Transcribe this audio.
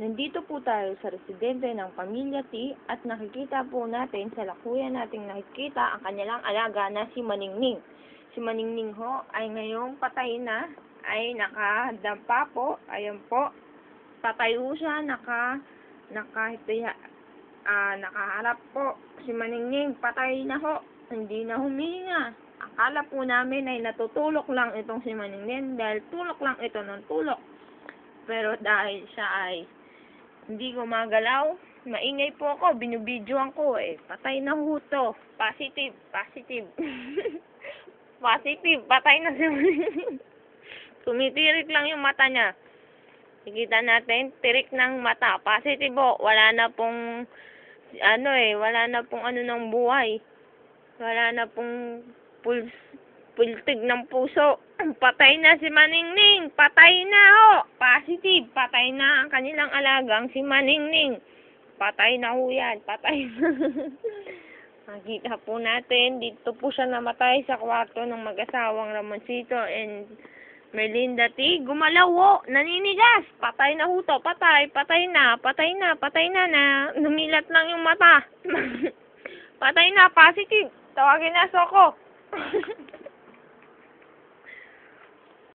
Nandito po tayo sa residente ng Pamilya T at nakikita po natin sa lakuyan nating nakikita ang kanilang alaga na si Maningning. Si Maningning ho ay ngayong patay na, ay nakadampa po, ayan po. Patay ho siya, naka, naka, ah, nakaharap po. Si Maningning, patay na ho, hindi na huminga. Akala po namin ay natutulok lang itong si Maningning dahil tulok lang ito ng tulok. Pero dahil siya ay hindi gumagalaw, maingay po ako, binubidyoan ko eh. Patay na ho to. Positive, positive. positive, patay na siya. Tumitirik lang yung mata niya. Nakikita natin, tirik ng mata. Positive po, wala na pong, ano eh, wala na pong ano ng buhay. Wala na pong puls, pultig ng puso. Patay na si Maningning. Patay na ho. Positive. Patay na ang kanilang alagang si Maningning. Patay na ho yan. Patay na. Nakita po natin, dito po siya namatay sa kwarto ng mag-asawang Ramoncito and Merlinda T. Gumalaw ho. Naninigas. Patay na ho to. Patay. Patay na. Patay na. Patay na na. Numilat lang yung mata. patay na. Positive. Tawagin na Soko.